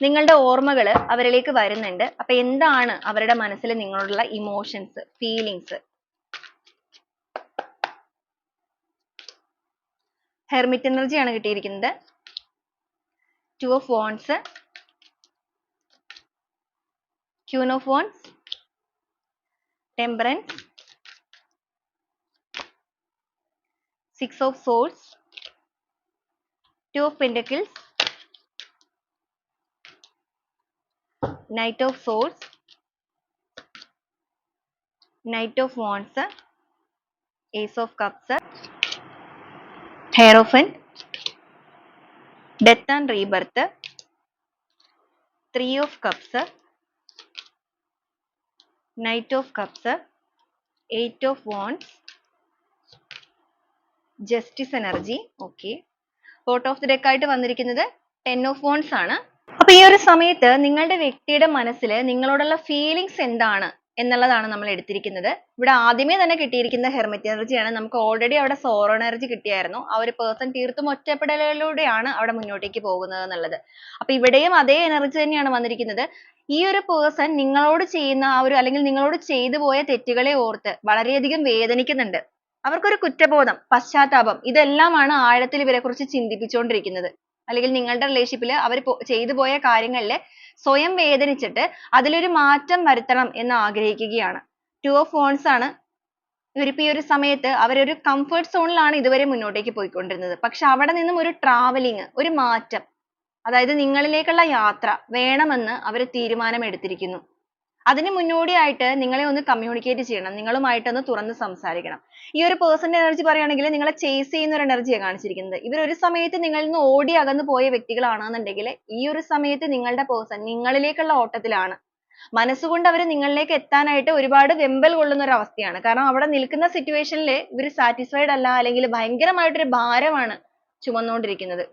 നിങ്ങളുടെ ഓർമ്മകൾ അവരിലേക്ക് വരുന്നുണ്ട്. അപ്പൊ എന്താണ് അവരുടെ മനസ്സിൽ നിങ്ങളോടുള്ള ഇമോഷൻസ് ഫീലിങ്സ് ഹെർമിറ്റ് എനർജി ആണ് കിട്ടിയിരിക്കുന്നത് two of wands queen of wands temperance six of swords two of pentacles knight of swords knight of wands ace of cups hierophant death and rebirth three of cups knight of cups eight of wands justice energy okay photo of the deck ആയിട്ട് വന്നിരിക്കുന്നത് ടെൻ ഓഫ് വോൺസ് ആണ്. അപ്പൊ ഈ ഒരു സമയത്ത് നിങ്ങളുടെ വ്യക്തിയുടെ മനസ്സിൽ നിങ്ങളോടുള്ള ഫീലിങ്സ് എന്താണ്? എന്നുള്ളതാണ് നമ്മൾ എടുത്തിരിക്കുന്നത്. ഇവിടെ ആദ്യമേ തന്നെ കിട്ടിയിരിക്കുന്ന ഹെർമിറ്റ് എനർജിയാണ് നമുക്ക് ഓൾറെഡി അവിടെ സോറോ എനർജി കിട്ടിയായിരുന്നു. ആ ഒരു പേഴ്സൺ തീർത്തും ഒറ്റപ്പെടലിലൂടെയാണ് അവിടെ മുന്നോട്ടേക്ക് പോകുന്നത് എന്നുള്ളത്. അപ്പൊ ഇവിടെയും അതേ എനർജി തന്നെയാണ് വന്നിരിക്കുന്നത്. ഈ ഒരു പേഴ്സൺ നിങ്ങളോട് ചെയ്യുന്ന ആ ഒരു അല്ലെങ്കിൽ നിങ്ങളോട് ചെയ്തു പോയ തെറ്റുകളെ ഓർത്ത് വളരെയധികം വേദനിക്കുന്നുണ്ട്. അവർക്കൊരു കുറ്റബോധം പശ്ചാത്താപം ഇതെല്ലാമാണ് ആഴത്തിൽ ഇവരെ കുറിച്ച് ചിന്തിപ്പിച്ചുകൊണ്ടിരിക്കുന്നത്. അല്ലെങ്കിൽ നിങ്ങളുടെ റിലേഷൻഷിപ്പിൽ അവർ ചെയ്തു പോയ കാര്യങ്ങളിൽ സ്വയം വേദനിച്ചിട്ട് അതിലൊരു മാറ്റം വരുത്തണം എന്ന് ആഗ്രഹിക്കുകയാണ്. ടു ഓഫ് wands ആണ്. ഇവരിപ്പോ ഈ ഒരു സമയത്ത് അവരൊരു comfort zone ലാണ് ഇതുവരെ മുന്നോട്ടേക്ക് പോയിക്കൊണ്ടിരുന്നത്. പക്ഷെ അവിടെ നിന്നും ഒരു travelling ഒരു മാറ്റം അതായത് നിങ്ങളിലേക്കുള്ള യാത്ര വേണമെന്ന് അവർ തീരുമാനം എടുത്തിരിക്കുന്നു അതിന് മുന്നോടിയായിട്ട് നിങ്ങളെ ഒന്ന് communicate ചെയ്യണം. നിങ്ങളുമായിട്ട് ഒന്ന് തുറന്ന് സംസാരിക്കണം. ഈ ഒരു പേഴ്സന്റെ energy പറയുകയാണെങ്കിൽ നിങ്ങളെ chase ചെയ്യുന്ന ഒരു energy യാ കാണിച്ചിരിക്കുന്നത്. ഇവർ ഒരു സമയത്ത് നിങ്ങളിൽ നിന്ന് ഓടി അകന്നു പോയ വ്യക്തികളാണെന്നുണ്ടെങ്കിൽ ഈ ഒരു സമയത്ത് നിങ്ങളുടെ പേഴ്സൺ നിങ്ങളിലേക്കുള്ള ഓട്ടത്തിലാണ്. മനസ്സുകൊണ്ട് അവർ നിങ്ങളിലേക്ക് എത്താനായിട്ട് ഒരുപാട് വെമ്പൽ കൊള്ളുന്ന ഒരു അവസ്ഥയാണ്. കാരണം അവിടെ നിൽക്കുന്ന സിറ്റുവേഷനിൽ ഇവർ satisfied അല്ല അല്ലെങ്കിൽ ഭയങ്കരമായിട്ടൊരു ഭാരമാണ് ചുമന്നുകൊണ്ടിരിക്കുന്നത്.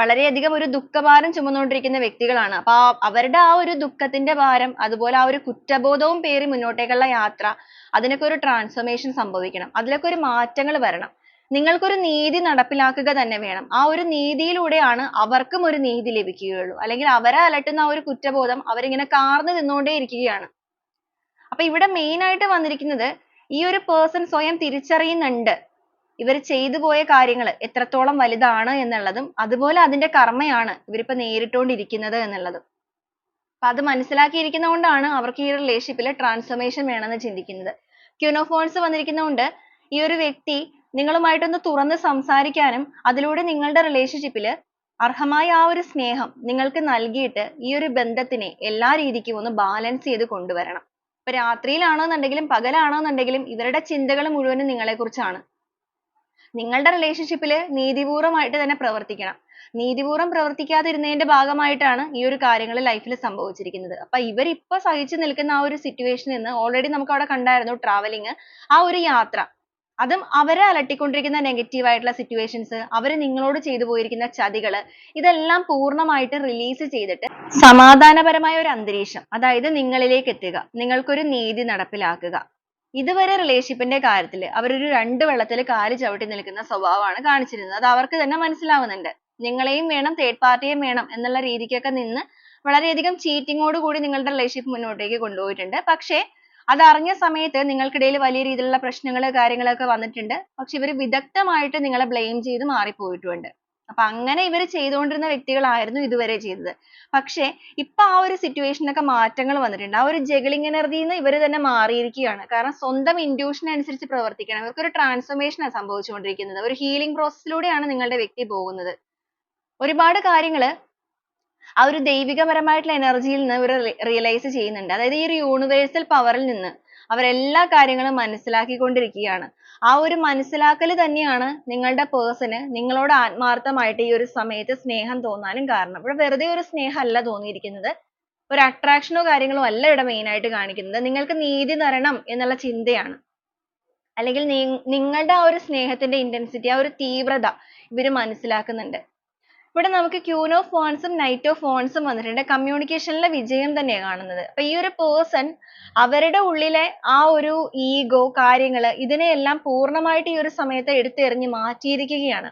വളരെയധികം ഒരു ദുഃഖഭാരം ചുമന്നുകൊണ്ടിരിക്കുന്ന വ്യക്തികളാണ്. അപ്പൊ അവരുടെ ആ ഒരു ദുഃഖത്തിന്റെ ഭാരം അതുപോലെ ആ ഒരു കുറ്റബോധവും പേറി മുന്നോട്ടേക്കുള്ള യാത്ര അതിനൊക്കെ ഒരു transformation സംഭവിക്കണം. അതിലൊക്കെ ഒരു മാറ്റങ്ങൾ വരണം. നിങ്ങൾക്ക് ഒരു നീതി നടപ്പിലാക്കുക തന്നെ വേണം. ആ ഒരു നീതിയിലൂടെയാണ് അവർക്കും ഒരു നീതി ലഭിക്കുകയുള്ളൂ. അല്ലെങ്കിൽ അവരെ അലട്ടുന്ന ആ ഒരു കുറ്റബോധം അവരിങ്ങനെ കാർന്നു തിന്നുകൊണ്ടേ ഇരിക്കുകയാണ്. അപ്പൊ ഇവിടെ main ആയിട്ട് വന്നിരിക്കുന്നത് ഈ ഒരു person സ്വയം തിരിച്ചറിയുന്നുണ്ട്. ഇവർ ചെയ്തു പോയ കാര്യങ്ങൾ എത്രത്തോളം വലുതാണ് എന്നുള്ളതും അതുപോലെ അതിന്റെ കർമ്മയാണ് ഇവരിപ്പോ നേരിട്ടുകൊണ്ടിരിക്കുന്നത് എന്നുള്ളതും. അപ്പൊ അത് മനസ്സിലാക്കിയിരിക്കുന്നത് കൊണ്ടാണ് അവർക്ക് ഈ റിലേഷൻഷിപ്പിൽ ട്രാൻസ്ഫോർമേഷൻ വേണമെന്ന് ചിന്തിക്കുന്നത്. wands വന്നിരിക്കുന്നതുകൊണ്ട് ഈ ഒരു വ്യക്തി നിങ്ങളുമായിട്ടൊന്ന് തുറന്ന് സംസാരിക്കാനും അതിലൂടെ നിങ്ങളുടെ relationship ൽ അർഹമായ ആ ഒരു സ്നേഹം നിങ്ങൾക്ക് നൽകിയിട്ട് ഈ ഒരു ബന്ധത്തിനെ എല്ലാ രീതിക്കും ഒന്ന് balance ചെയ്ത് കൊണ്ടുവരണം. ഇപ്പൊ രാത്രിയിലാണെന്നുണ്ടെങ്കിലും പകലാണെന്നുണ്ടെങ്കിലും ഇവരുടെ ചിന്തകൾ മുഴുവനും നിങ്ങളെ കുറിച്ചാണ് നിങ്ങളുടെ relationship ൽ തന്നെ പ്രവർത്തിക്കണം. നീതിപൂർവം പ്രവർത്തിക്കാതിരുന്നതിന്റെ ഭാഗമായിട്ടാണ് ഈ ഒരു കാര്യങ്ങൾ life സംഭവിച്ചിരിക്കുന്നത്. അപ്പൊ ഇവർ ഇപ്പോ സഹിച്ചു നിൽക്കുന്ന ആ ഒരു situation ൽ നിന്ന് already നമുക്ക് അവിടെ കണ്ടായിരുന്നു travelling ആ ഒരു യാത്ര. അതും അവരെ അലട്ടിക്കൊണ്ടിരിക്കുന്ന negative ആയിട്ടുള്ള situations അവർ നിങ്ങളോട് ചെയ്തു പോയിരിക്കുന്ന ചതികൾ ഇതെല്ലാം പൂർണമായിട്ട് release ചെയ്തിട്ട് സമാധാനപരമായ ഒരു അന്തരീക്ഷം അതായത് നിങ്ങളിലേക്ക് എത്തുക. നിങ്ങൾക്കൊരു നീതി നടപ്പിലാക്കുക. ഇതുവരെ റിലേഷൻഷിപ്പിന്റെ ന്റെ കാര്യത്തിൽ അവരൊരു രണ്ട് വെള്ളത്തിൽ കാൽ ചവിട്ടി നിൽക്കുന്ന സ്വഭാവമാണ് കാണിച്ചിരുന്നത്. അത് അവർക്ക് തന്നെ മനസ്സിലാവുന്നുണ്ട്. നിങ്ങളെയും വേണം തേർഡ് യെയും വേണം എന്നുള്ള രീതിക്കൊക്കെ നിന്ന് വളരെയധികം ഓട് കൂടി നിങ്ങളുടെ റിലേഷൻഷിപ്പ് മുന്നോട്ടേക്ക് കൊണ്ടുപോയിട്ടുണ്ട്. പക്ഷേ അത് അറിഞ്ഞ സമയത്ത് നിങ്ങൾക്കിടയിൽ വലിയ രീതിയിലുള്ള പ്രശ്നങ്ങൾ കാര്യങ്ങളൊക്കെ വന്നിട്ടുണ്ട്. പക്ഷെ ഇവർ വിദഗ്ധമായിട്ട് നിങ്ങളെ ബ്ലെയിം ചെയ്ത് മാറിപ്പോയിട്ടുമുണ്ട് അപ്പൊ അങ്ങനെ ഇവർ ചെയ്തുകൊണ്ടിരുന്ന വ്യക്തികളായിരുന്നു ഇതുവരെ ചെയ്തത്. പക്ഷേ ഇപ്പൊ ആ ഒരു situation ഒക്കെ മാറ്റങ്ങൾ വന്നിട്ടുണ്ട്. ആ ഒരു juggling energy ന്ന് ഇവർ തന്നെ മാറിയിരിക്കുകയാണ്. കാരണം സ്വന്തം intuition അനുസരിച്ച് പ്രവർത്തിക്കണം. ഇവർക്കൊരു transformation ആ സംഭവിച്ചുകൊണ്ടിരിക്കുന്നത്. ഒരു healing process നിങ്ങളുടെ വ്യക്തി പോകുന്നത്. ഒരുപാട് കാര്യങ്ങൾ ആ ഒരു ദൈവികപരമായിട്ടുള്ള energy നിന്ന് ഇവർ realize ചെയ്യുന്നുണ്ട്. അതായത് ഈ ഒരു universal power ൽ നിന്ന് അവർ എല്ലാ കാര്യങ്ങളും മനസ്സിലാക്കിക്കൊണ്ടിരിക്കുകയാണ്. ആ ഒരു മനസ്സിലാക്കൽ തന്നെയാണ് നിങ്ങളുടെ person നിങ്ങളോട് ആത്മാർത്ഥമായിട്ട് ഈ ഒരു സമയത്ത് സ്നേഹം തോന്നാനും കാരണം. ഇവിടെ വെറുതെ ഒരു സ്നേഹമല്ല തോന്നിയിരിക്കുന്നത്. ഒരു attraction ഓ കാര്യങ്ങളോ അല്ല ഇവിടെ main ആയിട്ട് കാണിക്കുന്നത്. നിങ്ങൾക്ക് നീതി തരണം എന്നുള്ള ചിന്തയാണ്. അല്ലെങ്കിൽ നിങ്ങളുടെ ആ ഒരു സ്നേഹത്തിന്റെ intensity ആ ഒരു തീവ്രത ഇവർ മനസ്സിലാക്കുന്നുണ്ട്. ഇവിടെ നമുക്ക് ക്യൂനോ ഫോൺസും നൈറ്റോ ഫോൺസും knight of വന്നിട്ടുണ്ട്. കമ്മ്യൂണിക്കേഷനിലെ വിജയം തന്നെയാണ് കാണുന്നത്. അപ്പൊ ഈ ഒരു പേഴ്സൺ അവരുടെ ഉള്ളിലെ ആ ഒരു ഈഗോ കാര്യങ്ങൾ ഇതിനെയെല്ലാം പൂർണമായിട്ട് ഈ ഒരു സമയത്ത് എടുത്തെറിഞ്ഞ് മാറ്റിയിരിക്കുകയാണ്.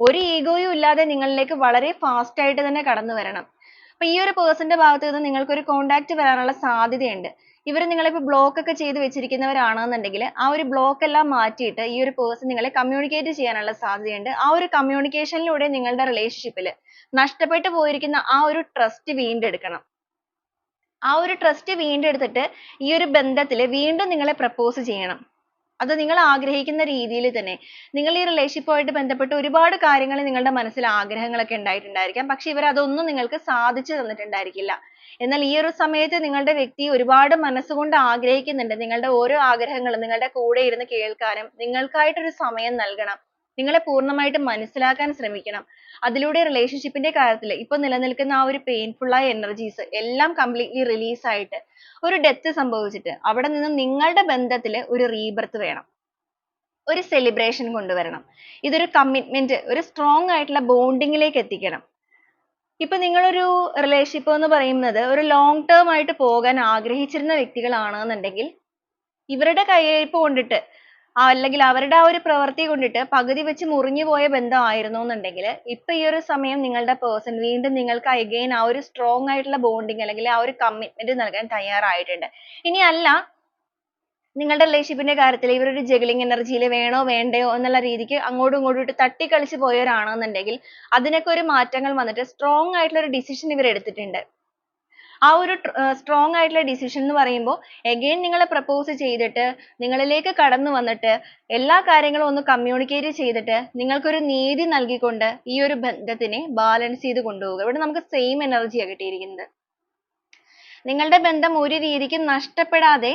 ഒരു ഈഗോയും ഇല്ലാതെ നിങ്ങളിലേക്ക് വളരെ ഫാസ്റ്റ് ആയിട്ട് തന്നെ കടന്നു വരണം അപ്പൊ ഈ ഒരു പേഴ്സന്റെ ഭാഗത്ത് നിന്ന് നിങ്ങൾക്ക് ഒരു contact വരാനുള്ള സാധ്യതയുണ്ട്. ഇവർ നിങ്ങളെ ഇപ്പൊ ബ്ലോക്ക് ഒക്കെ ചെയ്ത് വെച്ചിരിക്കുന്നവരാണെന്നുണ്ടെങ്കിൽ ആ ഒരു ബ്ലോക്ക് എല്ലാം മാറ്റിയിട്ട് ഈ ഒരു person നിങ്ങളെ communicate ചെയ്യാനുള്ള സാധ്യതയുണ്ട്. ആ ഒരു കമ്മ്യൂണിക്കേഷനിലൂടെ ലൂടെ നിങ്ങളുടെ റിലേഷൻഷിപ്പിൽ നഷ്ടപ്പെട്ടു പോയിരിക്കുന്ന ആ ഒരു ട്രസ്റ്റ് വീണ്ടെടുക്കണം. ആ ഒരു ട്രസ്റ്റ് വീണ്ടെടുത്തിട്ട് ഈ ഒരു ബന്ധത്തിൽ വീണ്ടും നിങ്ങളെ പ്രപ്പോസ് ചെയ്യണം. അത് നിങ്ങൾ ആഗ്രഹിക്കുന്ന രീതിയിൽ തന്നെ. നിങ്ങൾ ഈ relationship ബന്ധപ്പെട്ട് ഒരുപാട് കാര്യങ്ങൾ നിങ്ങളുടെ മനസ്സിൽ ആഗ്രഹങ്ങളൊക്കെ ഉണ്ടായിട്ടുണ്ടായിരിക്കാം. പക്ഷെ ഇവർ അതൊന്നും നിങ്ങൾക്ക് സാധിച്ചു തന്നിട്ടുണ്ടായിരിക്കില്ല. എന്നാൽ ഈ ഒരു സമയത്ത് നിങ്ങളുടെ വ്യക്തി ഒരുപാട് മനസ്സുകൊണ്ട് ആഗ്രഹിക്കുന്നുണ്ട് നിങ്ങളുടെ ഓരോ ആഗ്രഹങ്ങളും നിങ്ങളുടെ കൂടെ ഇരുന്ന് കേൾക്കാനും നിങ്ങൾക്കായിട്ട് ഒരു സമയം നൽകണം. നിങ്ങളെ പൂർണമായിട്ട് മനസ്സിലാക്കാൻ ശ്രമിക്കണം. അതിലൂടെ റിലേഷൻഷിപ്പിന്റെ ന്റെ കാര്യത്തിൽ ഇപ്പൊ നിലനിൽക്കുന്ന ആ ഒരു painful ആയ energies എല്ലാം completely release ആയിട്ട് ഒരു death സംഭവിച്ചിട്ട് അവിടെ നിന്നും നിങ്ങളുടെ ബന്ധത്തിൽ ഒരു rebirth വേണം. ഒരു celebration കൊണ്ടുവരണം. ഇതൊരു commitment ഒരു strong ആയിട്ടുള്ള bonding ലേക്ക് എത്തിക്കണം. ഇപ്പൊ നിങ്ങളൊരു relationship എന്ന് പറയുന്നത് ഒരു long term ആയിട്ട് പോകാൻ ആഗ്രഹിച്ചിരുന്ന വ്യക്തികളാണെന്നുണ്ടെങ്കിൽ ഇവരുടെ കയ്യൊപ്പ് കൊണ്ടിട്ട് അല്ലെങ്കിൽ അവരുടെ ആ ഒരു പ്രവൃത്തി കൊണ്ടിട്ട് പകുതി വെച്ച് മുറിഞ്ഞു പോയ ബന്ധമായിരുന്നു എന്നുണ്ടെങ്കിൽ ഇപ്പൊ ഈ ഒരു സമയം നിങ്ങളുടെ പേഴ്സൺ വീണ്ടും നിങ്ങൾക്ക് again ആ ഒരു strong ആയിട്ടുള്ള bonding അല്ലെങ്കിൽ ആ ഒരു കമ്മിറ്റ്മെന്റ് നൽകാൻ തയ്യാറായിട്ടുണ്ട്. ഇനി അല്ല നിങ്ങളുടെ റിലേഷൻഷിപ്പിന്റെ ന്റെ കാര്യത്തിൽ ഇവർ ഒരു juggling energy യിൽ വേണോ വേണ്ടയോ എന്നുള്ള രീതിക്ക് അങ്ങോട്ടും ഇങ്ങോട്ടും ഇട്ട് തട്ടിക്കളിച്ച് പോയവരാണെന്നുണ്ടെങ്കിൽ അതിനൊക്കെ ഒരു മാറ്റങ്ങൾ വന്നിട്ട് strong ആയിട്ടുള്ള ഒരു ഡിസിഷൻ ഇവർ എടുത്തിട്ടുണ്ട്. ആ ഒരു strong ആയിട്ടുള്ള ഡിസിഷൻ എന്ന് പറയുമ്പോൾ again നിങ്ങൾ പ്രപ്പോസ് ചെയ്തിട്ട് നിങ്ങളിലേക്ക് കടന്നു വന്നിട്ട് എല്ലാ കാര്യങ്ങളും ഒന്ന് കമ്മ്യൂണിക്കേറ്റ് ചെയ്തിട്ട് നിങ്ങൾക്കൊരു നീതി നൽകിക്കൊണ്ട് ഈ ഒരു ബന്ധത്തിനെ ബാലൻസ് ചെയ്ത് കൊണ്ടുപോകുക ഇവിടെ നമുക്ക് സെയിം എനർജിയാണ് കിട്ടിയിരിക്കുന്നത് നിങ്ങളുടെ ബന്ധം ഒരു രീതിക്കും നഷ്ടപ്പെടാതെ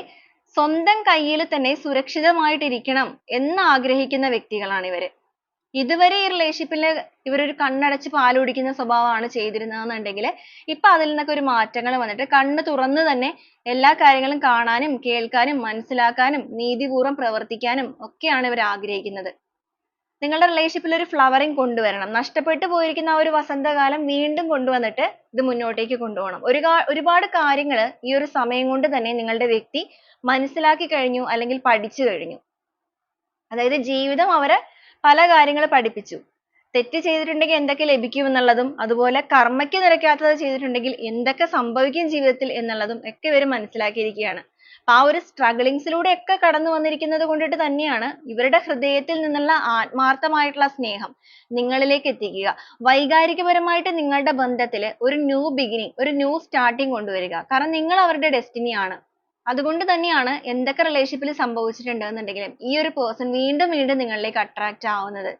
സ്വന്തം കയ്യിൽ തന്നെ സുരക്ഷിതമായിട്ടിരിക്കണം എന്ന് ആഗ്രഹിക്കുന്ന വ്യക്തികളാണ് ഇവർ. ഇതുവരെ ഈ relationship ൽ ഇവരൊരു കണ്ണടച്ച് പാൽ കുടിക്കുന്ന സ്വഭാവമാണ് ചെയ്തിരുന്നതെന്നുണ്ടെങ്കിൽ ഇപ്പൊ അതിൽ നിന്നൊക്കെ ഒരു മാറ്റങ്ങൾ വന്നിട്ട് കണ്ണ് തുറന്ന് തന്നെ എല്ലാ കാര്യങ്ങളും കാണാനും കേൾക്കാനും മനസ്സിലാക്കാനും നീതിപൂർവം പ്രവർത്തിക്കാനും ഒക്കെയാണ് ഇവർ ആഗ്രഹിക്കുന്നത്. നിങ്ങളുടെ relationship ഒരു flowering കൊണ്ടുവരണം. നഷ്ടപ്പെട്ടു പോയിരിക്കുന്ന ആ ഒരു വസന്തകാലം വീണ്ടും കൊണ്ടുവന്നിട്ട് ഇത് മുന്നോട്ടേക്ക് കൊണ്ടുപോകണം. ഒരു ഒരുപാട് കാര്യങ്ങൾ ഈ ഒരു സമയം കൊണ്ട് തന്നെ നിങ്ങളുടെ വ്യക്തി മനസ്സിലാക്കി കഴിഞ്ഞു അല്ലെങ്കിൽ പഠിച്ചു കഴിഞ്ഞു. അതായത് ജീവിതം അവരെ പല കാര്യങ്ങൾ പഠിപ്പിച്ചു. തെറ്റ് ചെയ്തിട്ടുണ്ടെങ്കിൽ എന്തൊക്കെ ലഭിക്കും എന്നുള്ളതും അതുപോലെ കർമ്മയ്ക്ക് നിരക്കാത്തത് ചെയ്തിട്ടുണ്ടെങ്കിൽ എന്തൊക്കെ സംഭവിക്കും ജീവിതത്തിൽ എന്നുള്ളതും ഒക്കെ ഇവർ മനസ്സിലാക്കിയിരിക്കുകയാണ്. ആ ഒരു strugglings ലൂടെ ഒക്കെ കടന്നു വന്നിരിക്കുന്നത് കൊണ്ടിട്ട് തന്നെയാണ് ഇവരുടെ ഹൃദയത്തിൽ നിന്നുള്ള ആത്മാർത്ഥമായിട്ടുള്ള സ്നേഹം നിങ്ങളിലേക്ക് എത്തിക്കുക. വൈകാരികപരമായിട്ട് നിങ്ങളുടെ ബന്ധത്തിൽ ഒരു new beginning, ഒരു new starting കൊണ്ടുവരിക. കാരണം നിങ്ങൾ അവരുടെ destiny ആണ്. അതുകൊണ്ട് തന്നെയാണ് എന്തൊക്കെ റിലേഷൻഷിപ്പിൽ സംഭവിച്ചിട്ടുണ്ട് സംഭവിച്ചിട്ടുണ്ടെന്നുണ്ടെങ്കിലും ഈ ഒരു പേഴ്സൺ വീണ്ടും വീണ്ടും നിങ്ങളിലേക്ക് attract ആവുന്നത്.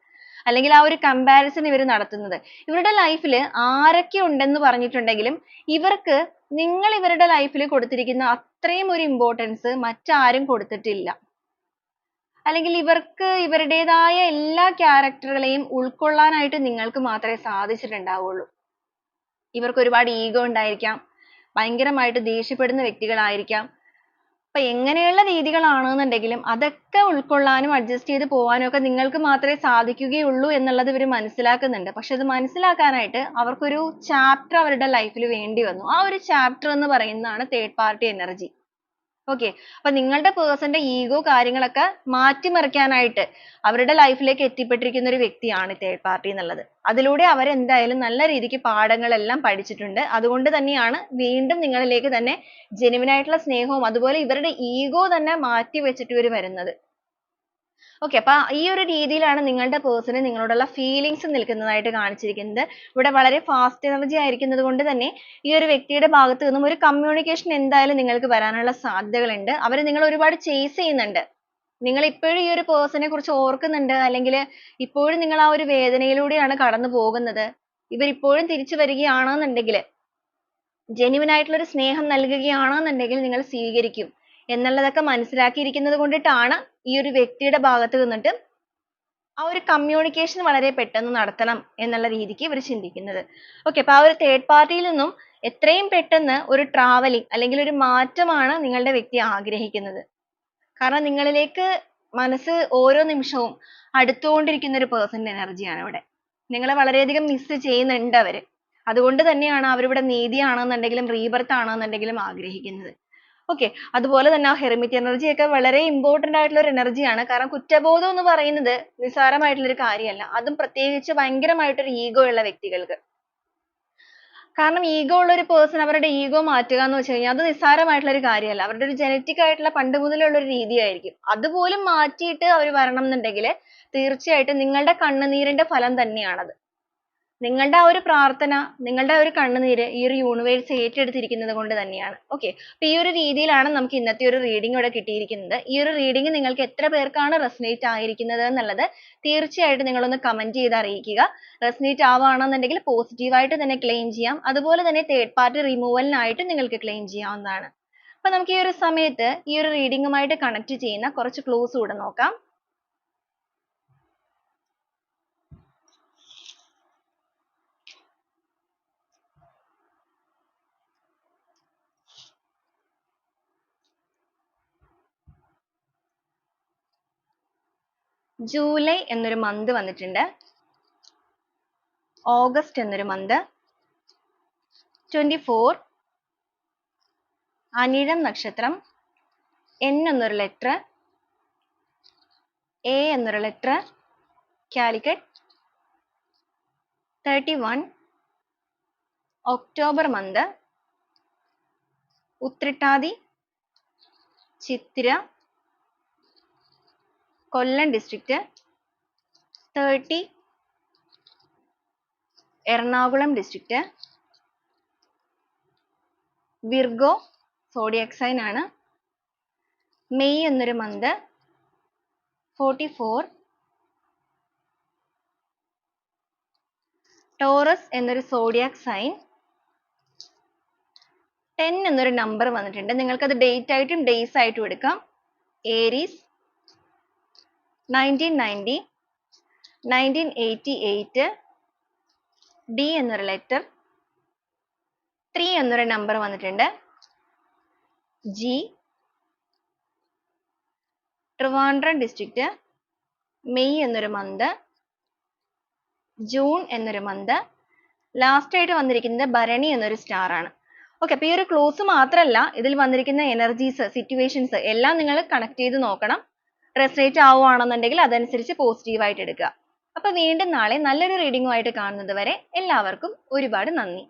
അല്ലെങ്കിൽ ആ ഒരു കമ്പാരിസൺ ഇവർ നടത്തുന്നത്. ഇവരുടെ ലൈഫിൽ ആരൊക്കെ ഉണ്ടെന്ന് പറഞ്ഞിട്ടുണ്ടെങ്കിലും ഇവർക്ക് നിങ്ങൾ ഇവരുടെ ലൈഫിൽ കൊടുത്തിരിക്കുന്ന അത്രയും ഒരു ഇമ്പോർട്ടൻസ് മറ്റാരും കൊടുത്തിട്ടില്ല. അല്ലെങ്കിൽ ഇവർക്ക് ഇവരുടേതായ എല്ലാ character കളെയും ഉൾക്കൊള്ളാനായിട്ട് നിങ്ങൾക്ക് മാത്രമേ സാധിച്ചിട്ടുണ്ടാവുള്ളൂ. ഇവർക്ക് ഒരുപാട് ഈഗോ ഉണ്ടായിരിക്കാം. ഭയങ്കരമായിട്ട് ദേഷ്യപ്പെടുന്ന വ്യക്തികളായിരിക്കാം. അപ്പൊ എങ്ങനെയുള്ള രീതികളാണെന്നുണ്ടെങ്കിലും അതൊക്കെ ഉൾക്കൊള്ളാനും adjust ചെയ്തു പോവാനും ഒക്കെ നിങ്ങൾക്ക് മാത്രമേ സാധിക്കുകയുള്ളൂ എന്നുള്ളത് ഇവർ മനസ്സിലാക്കുന്നുണ്ട്. പക്ഷെ അത് മനസ്സിലാക്കാനായിട്ട് അവർക്കൊരു chapter അവരുടെ life വേണ്ടി വന്നു. ആ ഒരു chapter എന്ന് പറയുന്നതാണ് third party energy. Okay അപ്പൊ നിങ്ങളുടെ person ന്റെ ego കാര്യങ്ങളൊക്കെ മാറ്റിമറിക്കാനായിട്ട് അവരുടെ life ലേക്ക് എത്തിപ്പെട്ടിരിക്കുന്ന ഒരു വ്യക്തിയാണ് third party എന്നുള്ളത്. അതിലൂടെ അവർ എന്തായാലും നല്ല രീതിക്ക് പാഠങ്ങളെല്ലാം പഠിച്ചിട്ടുണ്ട്. അതുകൊണ്ട് തന്നെയാണ് വീണ്ടും നിങ്ങളിലേക്ക് തന്നെ genuine ആയിട്ടുള്ള സ്നേഹവും അതുപോലെ ഇവരുടെ ego തന്നെ മാറ്റി വെച്ചിട്ട് ഇവർ വരുന്നത്. Okay അപ്പൊ ഈ ഒരു രീതിയിലാണ് നിങ്ങളുടെ ന് നിങ്ങളോടുള്ള feelings നിൽക്കുന്നതായിട്ട് കാണിച്ചിരിക്കുന്നത്. ഇവിടെ വളരെ ഫാസ്റ്റ് എനർജി ആയിരിക്കുന്നത് കൊണ്ട് തന്നെ ഈ ഒരു വ്യക്തിയുടെ ഭാഗത്ത് നിന്നും ഒരു കമ്മ്യൂണിക്കേഷൻ എന്തായാലും നിങ്ങൾക്ക് വരാനുള്ള സാധ്യതകളുണ്ട്. അവർ നിങ്ങൾ ഒരുപാട് ചേസ് ചെയ്യുന്നുണ്ട്. നിങ്ങൾ ഇപ്പോഴും ഈ ഒരു നെ കുറിച്ച് ഓർക്കുന്നുണ്ട് അല്ലെങ്കിൽ ഇപ്പോഴും നിങ്ങൾ ആ ഒരു വേദനയിലൂടെയാണ് കടന്നു പോകുന്നത്. ഇപ്പോഴും തിരിച്ചു വരികയാണെന്നുണ്ടെങ്കിൽ genuine ആയിട്ടുള്ള ഒരു സ്നേഹം നൽകുകയാണെന്നുണ്ടെങ്കിൽ നിങ്ങൾ സ്വീകരിക്കും എന്നുള്ളതൊക്കെ മനസ്സിലാക്കിയിരിക്കുന്നത് കൊണ്ടിട്ടാണ് ഈ ഒരു വ്യക്തിയുടെ ഭാഗത്ത് നിന്നിട്ട് ആ ഒരു കമ്മ്യൂണിക്കേഷൻ വളരെ പെട്ടെന്ന് നടത്തണം എന്നുള്ള രീതിക്ക് ഇവർ ചിന്തിക്കുന്നത്. okay അപ്പൊ ആ ഒരു തേർഡ് പാർട്ടിയിൽ യിൽ നിന്നും എത്രയും പെട്ടെന്ന് ഒരു travelling അല്ലെങ്കിൽ ഒരു മാറ്റമാണ് നിങ്ങളുടെ വ്യക്തി ആഗ്രഹിക്കുന്നത്. കാരണം നിങ്ങളിലേക്ക് മനസ്സ് ഓരോ നിമിഷവും അടുത്തുകൊണ്ടിരിക്കുന്ന ഒരു person എനർജിയാണ് ഇവിടെ. നിങ്ങളെ വളരെയധികം miss ചെയ്യുന്നുണ്ട് അവർ അതുകൊണ്ട് തന്നെയാണ് അവർ ഇവിടെ നീതിയാണെന്നുണ്ടെങ്കിലും rebirth ആണെന്നുണ്ടെങ്കിലും ആഗ്രഹിക്കുന്നത്. Okay അതുപോലെ തന്നെ ആ hermit energy ഒക്കെ വളരെ important ആയിട്ടുള്ള ഒരു energy ആണ്. കാരണം കുറ്റബോധം എന്ന് പറയുന്നത് നിസ്സാരമായിട്ടുള്ള ഒരു കാര്യമല്ല. അതും പ്രത്യേകിച്ച് ഭയങ്കരമായിട്ട് ഒരു ego ഉള്ള വ്യക്തികൾക്ക്. കാരണം ego ഉള്ള ഒരു person അവരുടെ ego മാറ്റുക എന്ന് വെച്ച് കഴിഞ്ഞാൽ അത് നിസ്സാരമായിട്ടുള്ള ഒരു കാര്യമല്ല. അവരുടെ ഒരു genetic ആയിട്ടുള്ള പണ്ട് മുതലുള്ള ഒരു രീതിയായിരിക്കും. അതുപോലും മാറ്റിയിട്ട് അവർ വരണം എന്നുണ്ടെങ്കിൽ തീർച്ചയായിട്ടും നിങ്ങളുടെ കണ്ണുനീരിന്റെ ഫലം തന്നെയാണത്. നിങ്ങളുടെ ആ ഒരു പ്രാർത്ഥന, നിങ്ങളുടെ ആ ഒരു കണ്ണുനീര് ഈ ഒരു യൂണിവേഴ്സ് ഏറ്റെടുത്തിരിക്കുന്നത് കൊണ്ട് തന്നെയാണ്. ഓക്കെ അപ്പൊ ഈ ഒരു രീതിയിലാണ് നമുക്ക് ഇന്നത്തെ ഒരു റീഡിംഗ് ഇവിടെ കിട്ടിയിരിക്കുന്നത്. ഈ ഒരു റീഡിംഗ് നിങ്ങൾക്ക് എത്ര പേർക്കാണ് റെസ്നേറ്റ് ആയിരിക്കുന്നത് എന്നുള്ളത് തീർച്ചയായിട്ടും നിങ്ങളൊന്ന് കമന്റ് ചെയ്ത് അറിയിക്കുക. റെസ്നേറ്റ് ആവുകയാണെന്നുണ്ടെങ്കിൽ പോസിറ്റീവായിട്ട് തന്നെ ക്ലെയിം ചെയ്യാം. അതുപോലെ തന്നെ തേർഡ് പാർട്ടി റിമൂവലിനായിട്ട് നിങ്ങൾക്ക് ക്ലെയിം ചെയ്യാവുന്നതാണ്. അപ്പൊ നമുക്ക് ഈ ഒരു സമയത്ത് ഈ ഒരു റീഡിംഗുമായിട്ട് കണക്ട് ചെയ്യുന്ന കുറച്ച് ക്ലോസ് കൂടെ നോക്കാം. ജൂലൈ എന്നൊരു മന്ത് വന്നിട്ടുണ്ട്. ഓഗസ്റ്റ് എന്നൊരു മന്ത് twenty ഫോർ അനിഴം നക്ഷത്രം. എൻ എന്നൊരു ലെറ്റർ എ എന്നൊരു letter Calicut thirty one October month Uthrattathi. Chithira. Kollam district thirty Ernakulam district Virgo zodiac sign ആണ്. മെയ് എന്നൊരു month ഫോർട്ടി four ടോറസ് എന്നൊരു zodiac sign ടെൻ എന്നൊരു നമ്പർ വന്നിട്ടുണ്ട്. നിങ്ങൾക്കത് ഡേറ്റ് ആയിട്ടും ഡേയ്സ് ആയിട്ടും എടുക്കാം. Aries nineteen ninety nineteen eighty eight D എന്നൊരു ലെറ്റർ ത്രീ എന്നൊരു നമ്പർ വന്നിട്ടുണ്ട്. ജി ട്രിവാൻഡ്രം ഡിസ്ട്രിക്റ്റ് മെയ് എന്നൊരു മന്ത് ജൂൺ എന്നൊരു മന്ത് ലാസ്റ്റ് ആയിട്ട് വന്നിരിക്കുന്നത് ഭരണി എന്നൊരു സ്റ്റാർ ആണ്. ഓക്കെ അപ്പോൾ ഈ ഒരു ക്ലോസ് മാത്രമല്ല ഇതിൽ വന്നിരിക്കുന്ന എനർജീസ് സിറ്റുവേഷൻസ് എല്ലാം നിങ്ങൾ കണക്ട് ചെയ്ത് നോക്കണം. റെസറേറ്റ് ആവുകയാണെന്നുണ്ടെങ്കിൽ അതനുസരിച്ച് പോസിറ്റീവ് ആയിട്ട് എടുക്കുക. അപ്പോൾ വീണ്ടും നാളെ നല്ലൊരു റീഡിംഗുമായിട്ട് കാണുന്നത് വരെ എല്ലാവർക്കും ഒരുപാട് നന്ദി.